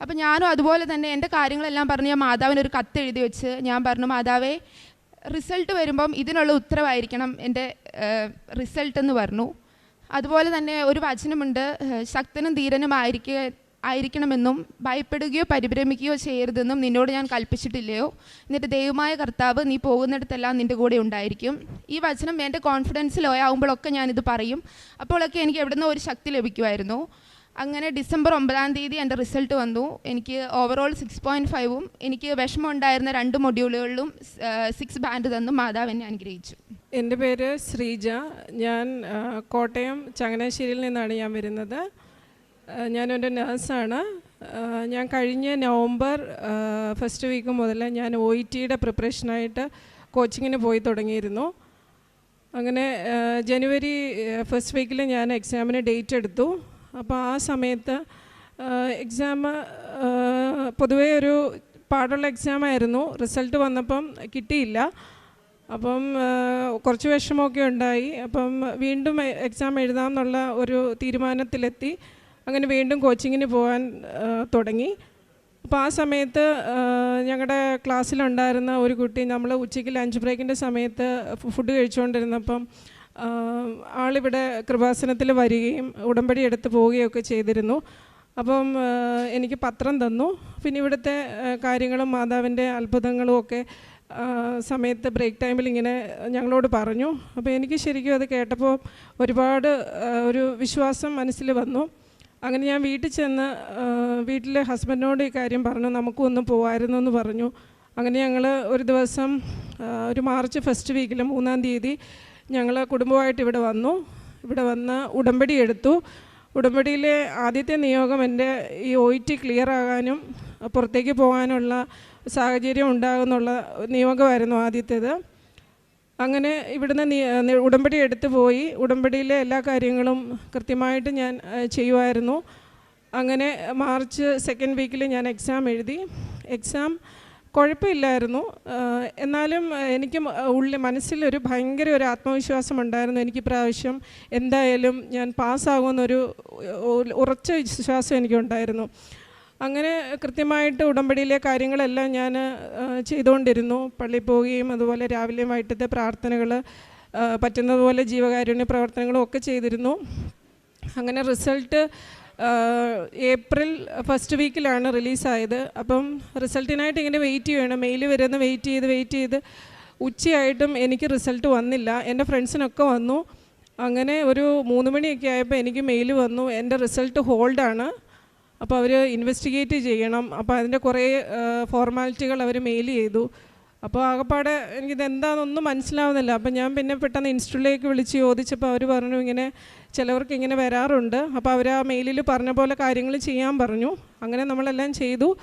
അപ്പം ഞാനും അതുപോലെ തന്നെ എന്റെ കാര്യങ്ങളെല്ലാം പറഞ്ഞ് ഞാൻ മാതാവിന് ഒരു കത്തെഴുതി വെച്ച് ഞാൻ പറഞ്ഞു മാതാവേ റിസൾട്ട് വരുമ്പം ഇതിനുള്ള ഉത്തരവായിരിക്കണം എന്റെ റിസൾട്ട് എന്ന് പറഞ്ഞു. അതുപോലെ തന്നെ ഒരു വചനമുണ്ട് ശക്തനും ധീരനും ആയിരിക്കുക ആയിരിക്കണമെന്നും ഭയപ്പെടുകയോ പരിഭ്രമിക്കുകയോ ചെയ്യരുതെന്നും നിന്നോട് ഞാൻ കൽപ്പിച്ചിട്ടില്ലയോ? എന്നിട്ട് ദൈവമായ കർത്താവ് നീ പോകുന്നിടത്തെല്ലാം നിന്റെ കൂടെ ഉണ്ടായിരിക്കും. ഈ വചനം എന്റെ കോൺഫിഡൻസ് ആകുമ്പോഴൊക്കെ ഞാനിത് പറയും. അപ്പോഴൊക്കെ എനിക്ക് എവിടുന്ന് ഒരു ശക്തി ലഭിക്കുമായിരുന്നു. അങ്ങനെ ഡിസംബർ ഒമ്പതാം തീയതി എന്റെ റിസൾട്ട് വന്നു. എനിക്ക് ഓവറോൾ സിക്സ് പോയിന്റ് ഫൈവും എനിക്ക് വിഷമം ഉണ്ടായിരുന്ന രണ്ട് മൊഡ്യൂളുകളിലും സിക്സ് ബാൻഡ് തന്നു. മാതാവ് എന്നെ അനുഗ്രഹിച്ചു. എന്റെ പേര് ശ്രീജ. ഞാൻ കോട്ടയം ചങ്ങനാശ്ശേരിയിൽ നിന്നാണ് ഞാൻ വരുന്നത്. ഞാനൊരു നേഴ്സാണ്. ഞാൻ കഴിഞ്ഞ നവംബർ ഫസ്റ്റ് വീക്ക് മുതൽ ഞാൻ ഒ ഇ ടിയുടെ പ്രിപ്പറേഷനായിട്ട് കോച്ചിങ്ങിന് പോയി തുടങ്ങിയിരുന്നു. അങ്ങനെ ജനുവരി ഫസ്റ്റ് വീക്കിൽ ഞാൻ എക്സാമിന് ഡേറ്റ് എടുത്തു. അപ്പോൾ ആ സമയത്ത് എക്സാം പൊതുവേ ഒരു പാടുള്ള എക്സാമായിരുന്നു റിസൾട്ട് വന്നപ്പം കിട്ടിയില്ല. അപ്പം കുറച്ച് വിഷമമൊക്കെ ഉണ്ടായി. അപ്പം വീണ്ടും എക്സാം എഴുതാമെന്നുള്ള ഒരു തീരുമാനത്തിലെത്തി. അങ്ങനെ വീണ്ടും കോച്ചിങ്ങിന് പോകാൻ തുടങ്ങി. അപ്പോൾ ആ സമയത്ത് ഞങ്ങളുടെ ക്ലാസ്സിലുണ്ടായിരുന്ന ഒരു കുട്ടി നമ്മൾ ഉച്ചയ്ക്ക് ലഞ്ച് ബ്രേക്കിന്റെ സമയത്ത് ഫുഡ് കഴിച്ചുകൊണ്ടിരുന്നപ്പം ആളിവിടെ കൃപാസനത്തിൽ വരികയും ഉടമ്പടി എടുത്ത് പോവുകയൊക്കെ ചെയ്തിരുന്നു. അപ്പം എനിക്ക് പത്രം തന്നു. പിന്നെ ഇവിടുത്തെ കാര്യങ്ങളും മാതാവിന്റെ അത്ഭുതങ്ങളും ഒക്കെ സമയത്ത് ബ്രേക്ക് ടൈമിൽ ഇങ്ങനെ ഞങ്ങളോട് പറഞ്ഞു. അപ്പോൾ എനിക്ക് ശരിക്കും അത് കേട്ടപ്പോൾ ഒരുപാട് ഒരു വിശ്വാസം മനസ്സിൽ വന്നു. അങ്ങനെ ഞാൻ വീട്ടിൽ ചെന്ന് വീട്ടിലെ ഹസ്ബൻഡിനോട് ഈ കാര്യം പറഞ്ഞു നമുക്കും ഒന്ന് പോവായിരുന്നു എന്ന് പറഞ്ഞു. അങ്ങനെ ഞങ്ങൾ ഒരു ദിവസം ഒരു മാർച്ച് ഫസ്റ്റ് വീക്കിൽ മൂന്നാം തീയതി ഞങ്ങൾ കുടുംബമായിട്ട് ഇവിടെ വന്നു. ഇവിടെ വന്ന് ഉടമ്പടി എടുത്തു. ഉടമ്പടിയിലെ ആദ്യത്തെ നിയോഗം എന്റെ ഈ ഒ ടി ക്ലിയർ ആകാനും പുറത്തേക്ക് പോകാനുള്ള സാഹചര്യം ഉണ്ടാകുന്നുള്ള നിയോഗമായിരുന്നു ആദ്യത്തേത്. അങ്ങനെ ഇവിടുന്ന് ഉടമ്പടി എടുത്തു പോയി. ഉടമ്പടിയിലെ എല്ലാ കാര്യങ്ങളും കൃത്യമായിട്ട് ഞാൻ ചെയ്യുമായിരുന്നു അങ്ങനെ മാർച്ച് സെക്കൻഡ് വീക്കിൽ ഞാൻ എക്സാം എഴുതി. എക്സാം കുഴപ്പമില്ലായിരുന്നു. എന്നാലും എനിക്ക് ഉള്ളിൽ മനസ്സിലൊരു ഭയങ്കര ഒരു ആത്മവിശ്വാസം ഉണ്ടായിരുന്നു. എനിക്ക് പ്രാവശ്യം എന്തായാലും ഞാൻ പാസ്സാകുമെന്നൊരു ഉറച്ച വിശ്വാസം എനിക്കുണ്ടായിരുന്നു. അങ്ങനെ കൃത്യമായിട്ട് ഉടമ്പടിയിലെ കാര്യങ്ങളെല്ലാം ഞാൻ ചെയ്തുകൊണ്ടിരുന്നു. പള്ളിയിൽ പോവുകയും അതുപോലെ രാവിലെയും വൈകിട്ടത്തെ പ്രാർത്ഥനകൾ പറ്റുന്നതുപോലെ ജീവകാരുണ്യ പ്രവർത്തനങ്ങളും ഒക്കെ ചെയ്തിരുന്നു. അങ്ങനെ റിസൾട്ട് ഏപ്രിൽ ഫസ്റ്റ് വീക്കിലാണ് റിലീസായത്. അപ്പം റിസൾട്ടിനായിട്ട് ഇങ്ങനെ വെയിറ്റ് ചെയ്യണം. മെയിൽ വരുന്ന വെയിറ്റ് ചെയ്ത് വെയിറ്റ് ചെയ്ത് ഉച്ചയായിട്ടും എനിക്ക് റിസൾട്ട് വന്നില്ല. എന്റെ ഫ്രണ്ട്സിനൊക്കെ വന്നു. അങ്ങനെ ഒരു മൂന്ന് മണിയൊക്കെ ആയപ്പോൾ എനിക്ക് മെയിൽ വന്നു. എന്റെ റിസൾട്ട് ഹോൾഡാണ്. അപ്പോൾ അവർ ഇൻവെസ്റ്റിഗേറ്റ് ചെയ്യണം. അപ്പോൾ അതിന്റെ കുറേ ഫോർമാലിറ്റികൾ അവർ മെയിൽ ചെയ്തു. അപ്പോൾ ആകപ്പാടെ എനിക്കിത് എന്താണെന്നൊന്നും മനസ്സിലാവുന്നില്ല. അപ്പോൾ ഞാൻ പിന്നെ പെട്ടെന്ന് ഇൻസ്റ്റിറ്റ്യൂട്ടിലേക്ക് വിളിച്ച് ചോദിച്ചപ്പോൾ അവർ പറഞ്ഞു ഇങ്ങനെ ചിലവർക്ക് ഇങ്ങനെ വരാറുണ്ട്. അപ്പോൾ അവർ ആ മെയിലിൽ പറഞ്ഞ പോലെ കാര്യങ്ങൾ ചെയ്യാൻ പറഞ്ഞു. അങ്ങനെ നമ്മളെല്ലാം ചെയ്തു.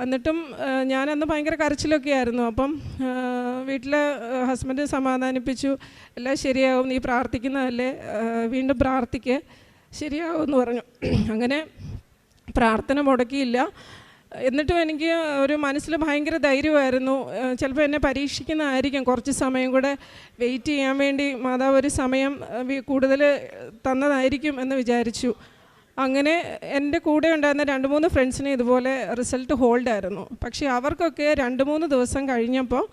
എന്നിട്ടും ഞാനന്ന് ഭയങ്കര കരച്ചിലൊക്കെ ആയിരുന്നു. അപ്പം വീട്ടിലെ ഹസ്ബൻഡ് സമാധാനിപ്പിച്ചു. എല്ലാം ശരിയാവും. നീ പ്രാർത്ഥിക്കുന്നതല്ലേ? വീണ്ടും പ്രാർത്ഥിക്കേ. ശരിയാവും എന്ന് പറഞ്ഞു. അങ്ങനെ പ്രാർത്ഥന മുടക്കിയില്ല. എന്നിട്ടും എനിക്ക് ഒരു മനസ്സിൽ ഭയങ്കര ധൈര്യമായിരുന്നു. ചിലപ്പോൾ എന്നെ പരീക്ഷിക്കുന്നതായിരിക്കും. കുറച്ച് സമയം കൂടെ വെയിറ്റ് ചെയ്യാൻ വേണ്ടി മാതാവ് ഒരു സമയം കൂടുതൽ തന്നതായിരിക്കും എന്ന് വിചാരിച്ചു. അങ്ങനെ എന്റെ കൂടെ ഉണ്ടായിരുന്ന രണ്ട് മൂന്ന് ഫ്രണ്ട്സിന് ഇതുപോലെ റിസൾട്ട് ഹോൾഡായിരുന്നു പക്ഷേ അവർക്കൊക്കെ രണ്ട് മൂന്ന് ദിവസം കഴിഞ്ഞപ്പോൾ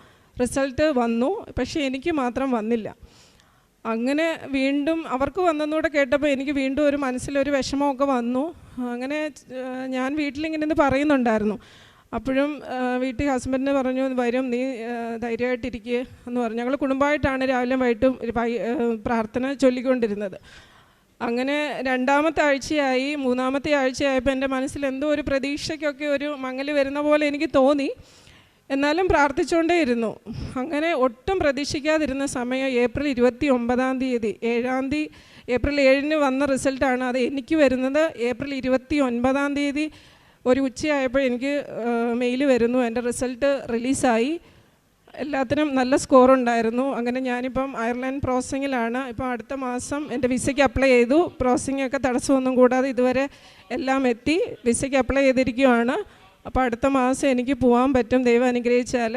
റിസൾട്ട് വന്നു. പക്ഷേ എനിക്ക് മാത്രം വന്നില്ല. അങ്ങനെ വീണ്ടും അവർക്ക് വന്നെന്നൂടെ കേട്ടപ്പോൾ എനിക്ക് വീണ്ടും ഒരു മനസ്സിലൊരു വിഷമമൊക്കെ വന്നു. അങ്ങനെ ഞാൻ വീട്ടിലിങ്ങനെ ഇന്ന് പറയുന്നുണ്ടായിരുന്നു. അപ്പോഴും വീട്ടിൽ ഹസ്ബൻഡിന് പറഞ്ഞു വരും നീ ധൈര്യമായിട്ടിരിക്കുക എന്ന് പറഞ്ഞു. ഞങ്ങൾ കുടുംബമായിട്ടാണ് രാവിലെ വൈകിട്ടും പ്രാർത്ഥന ചൊല്ലിക്കൊണ്ടിരുന്നത്. അങ്ങനെ രണ്ടാമത്തെ ആഴ്ചയായി മൂന്നാമത്തെ ആഴ്ചയായപ്പോൾ എന്റെ മനസ്സിൽ എന്തോ ഒരു പ്രതീക്ഷയ്ക്കൊക്കെ ഒരു മങ്ങൽ വരുന്ന പോലെ എനിക്ക് തോന്നി. എന്നാലും പ്രാർത്ഥിച്ചുകൊണ്ടേയിരുന്നു അങ്ങനെ ഒട്ടും പ്രതീക്ഷിക്കാതിരുന്ന സമയം ഏപ്രിൽ ഇരുപത്തി ഒമ്പതാം തീയതി ഏഴാം തീയതി ഏപ്രിൽ ഏഴിന് വന്ന റിസൾട്ടാണ് അത് എനിക്ക് വരുന്നത്. ഏപ്രിൽ ഇരുപത്തി ഒൻപതാം തീയതി ഒരു ഉച്ചയായപ്പോൾ എനിക്ക് മെയിൽ വരുന്നു. എന്റെ റിസൾട്ട് റിലീസായി. എല്ലാത്തിനും നല്ല സ്കോർ ഉണ്ടായിരുന്നു അങ്ങനെ ഞാനിപ്പം അയർലൻഡ് പ്രോസസ്സിങ്ങിലാണ് ഇപ്പം അടുത്ത മാസം എന്റെ വിസയ്ക്ക് അപ്ലൈ ചെയ്തു. പ്രോസസ്സിങ്ങൊക്കെ തടസ്സമൊന്നും കൂടാതെ ഇതുവരെ എല്ലാം എത്തി. വിസയ്ക്ക് അപ്ലൈ ചെയ്തിരിക്കുകയാണ് അപ്പോൾ അടുത്ത മാസം എനിക്ക് പോകാൻ പറ്റും ദൈവം അനുഗ്രഹിച്ചാൽ.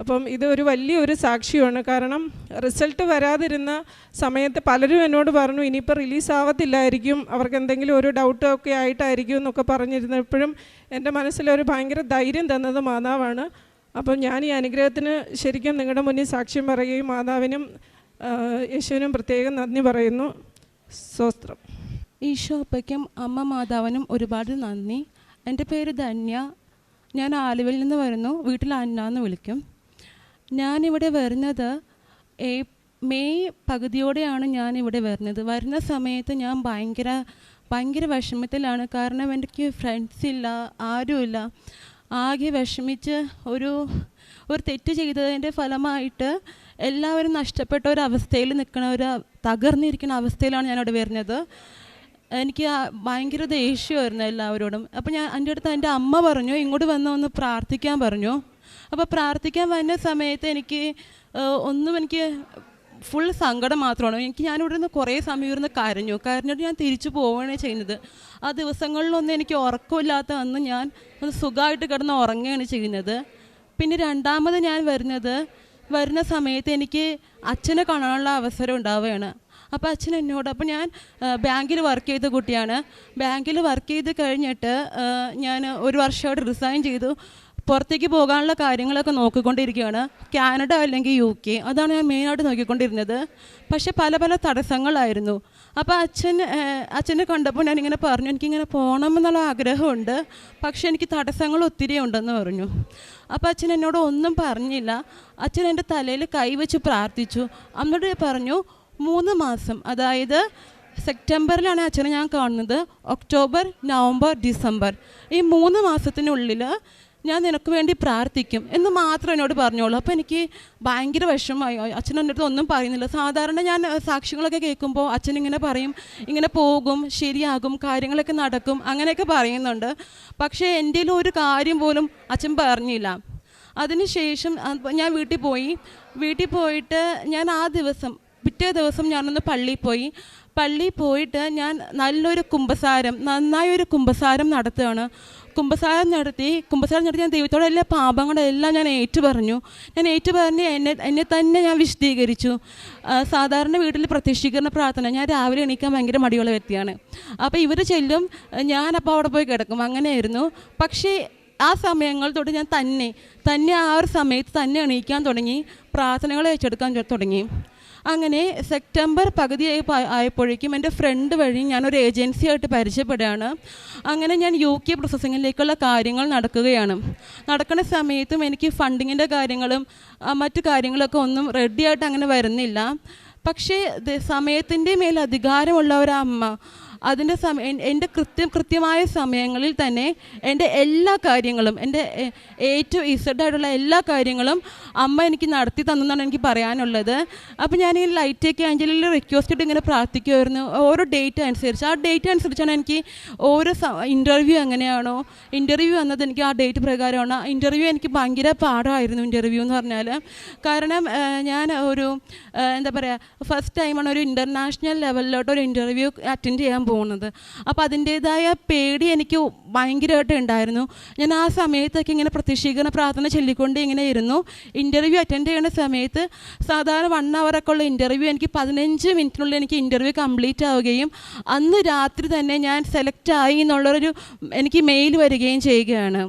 അപ്പം ഇത് ഒരു വലിയൊരു സാക്ഷിയാണ്. കാരണം റിസൾട്ട് വരാതിരുന്ന സമയത്ത് പലരും എന്നോട് പറഞ്ഞു ഇനിയിപ്പോൾ റിലീസ് ആവത്തില്ലായിരിക്കും. അവർക്ക് എന്തെങ്കിലും ഒരു ഡൗട്ട് ഒക്കെ ആയിട്ടായിരിക്കും എന്നൊക്കെ പറഞ്ഞിരുന്നപ്പോഴും എന്റെ മനസ്സിലൊരു ഭയങ്കര ധൈര്യം തന്നത് മാതാവാണ്. അപ്പം ഞാൻ ഈ അനുഗ്രഹത്തിന് ശരിക്കും നിങ്ങളുടെ മുന്നിൽ സാക്ഷ്യം പറയുകയും മാതാവിനും യേശുവിനും പ്രത്യേകം നന്ദി പറയുന്നു. സ്വസ്ത്രം. ഈശോ അപ്പയ്ക്കും അമ്മ മാതാവിനും ഒരുപാട് നന്ദി. എന്റെ പേര് ധന്യ. ഞാൻ ആലുവയിൽ നിന്ന് വരുന്നു. വീട്ടിൽ അന്ന എന്ന് വിളിക്കും. ഞാനിവിടെ വരുന്നത് ഏ- മെയ് പകുതിയോടെയാണ് ഞാൻ ഇവിടെ വരുന്നത്. വരുന്ന സമയത്ത് ഞാൻ ഭയങ്കര ഭയങ്കര വിഷമത്തിലാണ്. കാരണം എനിക്ക് ഫ്രണ്ട്സ് ഇല്ല ആരുമില്ല ആകെ വിഷമിച്ച് ഒരു ഒരു തെറ്റ് ചെയ്തതിന്റെ ഫലമായിട്ട് എല്ലാവരും നഷ്ടപ്പെട്ട ഒരു അവസ്ഥയിൽ നിൽക്കുന്ന ഒരു തകർന്നിരിക്കുന്ന അവസ്ഥയിലാണ് ഞാനിവിടെ വരുന്നത്. എനിക്ക് ഭയങ്കര ദേഷ്യമായിരുന്നു എല്ലാവരോടും. അപ്പോൾ ഞാൻ എന്റെ അടുത്ത് എന്റെ അമ്മ പറഞ്ഞു ഇങ്ങോട്ട് വന്ന് ഒന്ന് പ്രാർത്ഥിക്കാൻ പറഞ്ഞു. അപ്പോൾ പ്രാർത്ഥിക്കാൻ വന്ന സമയത്ത് എനിക്ക് ഒന്നും എനിക്ക് ഫുൾ സങ്കടം മാത്രമാണ്. എനിക്ക് ഞാനിവിടെ നിന്ന് കുറേ സമയം ഇരുന്ന് കരഞ്ഞു. കരഞ്ഞിട്ട് ഞാൻ തിരിച്ചു പോവുകയാണ് ചെയ്യുന്നത്. ആ ദിവസങ്ങളിലൊന്നും എനിക്ക് ഉറക്കമില്ലാത്ത അന്ന് ഞാൻ ഒന്ന് സുഖമായിട്ട് കിടന്ന് ഉറങ്ങുകയാണ് ചെയ്യുന്നത്. പിന്നെ രണ്ടാമത് ഞാൻ വരുന്നത് വരുന്ന സമയത്ത് എനിക്ക് അച്ഛനെ കാണാനുള്ള അവസരം ഉണ്ടാവുകയാണ്. അപ്പോൾ അച്ഛൻ എന്നോട് അപ്പോൾ ഞാൻ ബാങ്കിൽ വർക്ക് ചെയ്ത കുട്ടിയാണ്. ബാങ്കിൽ വർക്ക് ചെയ്ത് കഴിഞ്ഞിട്ട് ഞാൻ ഒരു വർഷമായിട്ട് റിസൈൻ ചെയ്തു. പുറത്തേക്ക് പോകാനുള്ള കാര്യങ്ങളൊക്കെ നോക്കിക്കൊണ്ടിരിക്കുകയാണ്. കാനഡ അല്ലെങ്കിൽ യു കെ അതാണ് ഞാൻ മെയിനായിട്ട് നോക്കിക്കൊണ്ടിരുന്നത്. പക്ഷേ പല പല തടസ്സങ്ങളായിരുന്നു. അപ്പോൾ അച്ഛൻ അച്ഛനെ കണ്ടപ്പോൾ ഞാനിങ്ങനെ പറഞ്ഞു എനിക്കിങ്ങനെ പോകണമെന്നുള്ള ആഗ്രഹമുണ്ട്. പക്ഷേ എനിക്ക് തടസ്സങ്ങൾ ഒത്തിരി ഉണ്ടെന്ന് പറഞ്ഞു. അപ്പോൾ അച്ഛൻ എന്നോട് ഒന്നും പറഞ്ഞില്ല. അച്ഛൻ എന്റെ തലയിൽ കൈവച്ച് പ്രാർത്ഥിച്ചു. അമ്മയോട് പറഞ്ഞു മൂന്ന് മാസം. അതായത് സെപ്റ്റംബറിലാണ് അച്ഛനെ ഞാൻ കാണുന്നത്. October November December. ഈ മൂന്ന് മാസത്തിനുള്ളിൽ ഞാൻ നിനക്ക് വേണ്ടി പ്രാർത്ഥിക്കും എന്ന് മാത്രം എന്നോട് പറഞ്ഞോളൂ. അപ്പോൾ എനിക്ക് ഭയങ്കര വിഷമമായി. അച്ഛൻ എന്റെ അടുത്ത് ഒന്നും പറയുന്നില്ല. സാധാരണ ഞാൻ സാക്ഷ്യങ്ങളൊക്കെ കേൾക്കുമ്പോൾ അച്ഛൻ ഇങ്ങനെ പറയും ഇങ്ങനെ പോകും ശരിയാകും കാര്യങ്ങളൊക്കെ നടക്കും അങ്ങനെയൊക്കെ പറയുന്നുണ്ട്. പക്ഷേ എന്റെ ഒരു കാര്യം പോലും അച്ഛൻ പറഞ്ഞില്ല. അതിനുശേഷം ഞാൻ വീട്ടിൽ പോയി. വീട്ടിൽ പോയിട്ട് ഞാൻ ആ ദിവസം പിറ്റേ ദിവസം ഞാനൊന്ന് പള്ളിയിൽ പോയി. പള്ളിയിൽ പോയിട്ട് ഞാൻ നല്ലൊരു കുമ്പസാരം നന്നായൊരു കുമ്പസാരം നടത്തുകയാണ്. കുമ്പസാരം നടത്തി കുമ്പസാരം നടത്തി ഞാൻ ദൈവത്തോടെ എല്ലാ പാപങ്ങളെല്ലാം ഞാൻ ഏറ്റു പറഞ്ഞു ഞാൻ ഏറ്റു പറഞ്ഞ് എന്നെ എന്നെ തന്നെ ഞാൻ വിശദീകരിച്ചു. സാധാരണ വീട്ടിൽ പ്രത്യക്ഷീകരണ പ്രാർത്ഥന ഞാൻ രാവിലെ എണീക്കാൻ ഭയങ്കര മടിയുള്ള വ്യക്തിയാണ്. അപ്പോൾ ഇവർ ചെല്ലും ഞാനപ്പോൾ അവിടെ പോയി കിടക്കും. അങ്ങനെയായിരുന്നു. പക്ഷേ ആ സമയങ്ങൾ തൊട്ട് ഞാൻ തന്നെ തന്നെ ആ ഒരു സമയത്ത് തന്നെ എണീക്കാൻ തുടങ്ങി പ്രാർത്ഥനകൾ ഏറ്റെടുക്കാൻ തുടങ്ങി. അങ്ങനെ സെപ്റ്റംബർ പകുതി ആയപ്പോഴേക്കും എന്റെ ഫ്രണ്ട് വഴി ഞാനൊരു ഏജൻസിയായിട്ട് പരിചയപ്പെടുകയാണ്. അങ്ങനെ ഞാൻ യു കെ പ്രോസസ്സിങ്ങിലേക്കുള്ള കാര്യങ്ങൾ നടക്കുകയാണ്. നടക്കുന്ന സമയത്തും എനിക്ക് ഫണ്ടിങ്ങിന്റെ കാര്യങ്ങളും മറ്റു കാര്യങ്ങളൊക്കെ ഒന്നും റെഡിയായിട്ട് അങ്ങനെ വരുന്നില്ല. പക്ഷേ സമയത്തിന്റെ മേൽ അധികാരമുള്ള ഒരു അമ്മ അതിന്റെ സമയം എന്റെ കൃത്യം കൃത്യമായ സമയങ്ങളിൽ തന്നെ എന്റെ എല്ലാ കാര്യങ്ങളും എന്റെ എ- ടു ഇസഡ് ആയിട്ടുള്ള എല്ലാ കാര്യങ്ങളും അമ്മ എനിക്ക് നടത്തി തന്നെന്നാണ് എനിക്ക് പറയാനുള്ളത്. അപ്പോൾ ഞാൻ ഈ ലൈറ്റ് ഒക്കെ ആഞ്ചലിൽ റിക്വസ്റ്റ് ഇട്ട് ഇങ്ങനെ പ്രാർത്ഥിക്കുമായിരുന്നു ഓരോ ഡേറ്റ് അനുസരിച്ച്. ആ ഡേറ്റ് അനുസരിച്ചാണ് എനിക്ക് ഓരോ ഇന്റർവ്യൂ എങ്ങനെയാണോ ഇന്റർവ്യൂ വന്നത് എനിക്ക് ആ ഡേറ്റ് പ്രകാരമാണ്. ഇന്റർവ്യൂ എനിക്ക് ഭയങ്കര പാടായിരുന്നു ഇന്റർവ്യൂ എന്ന് പറഞ്ഞാൽ. കാരണം ഞാൻ ഒരു എന്താ പറയുക ഫസ്റ്റ് ടൈമാണ് ഒരു ഇന്റർനാഷണൽ ലെവലിലോട്ട് ഒരു ഇന്റർവ്യൂ അറ്റൻഡ് ചെയ്യാൻ പോകുന്നത്. അപ്പോൾ അതിന്റേതായ പേടി എനിക്ക് ഭയങ്കരമായിട്ട് ഉണ്ടായിരുന്നു. ഞാൻ ആ സമയത്തൊക്കെ ഇങ്ങനെ പ്രത്യക്ഷീകരണ പ്രാർത്ഥന ചൊല്ലിക്കൊണ്ട് ഇങ്ങനെ ഇരുന്നു. ഇന്റർവ്യൂ അറ്റൻഡ് ചെയ്യുന്ന സമയത്ത് സാധാരണ വൺ അവറൊക്കെ ഉള്ള ഇന്റർവ്യൂ എനിക്ക് പതിനഞ്ച് മിനിറ്റിനുള്ളിൽ എനിക്ക് ഇന്റർവ്യൂ കംപ്ലീറ്റ് ആവുകയും അന്ന് രാത്രി തന്നെ ഞാൻ സെലക്ട് ആയി എന്നുള്ളൊരു എനിക്ക് മെയിൽ വരികയും ചെയ്യുകയാണ്.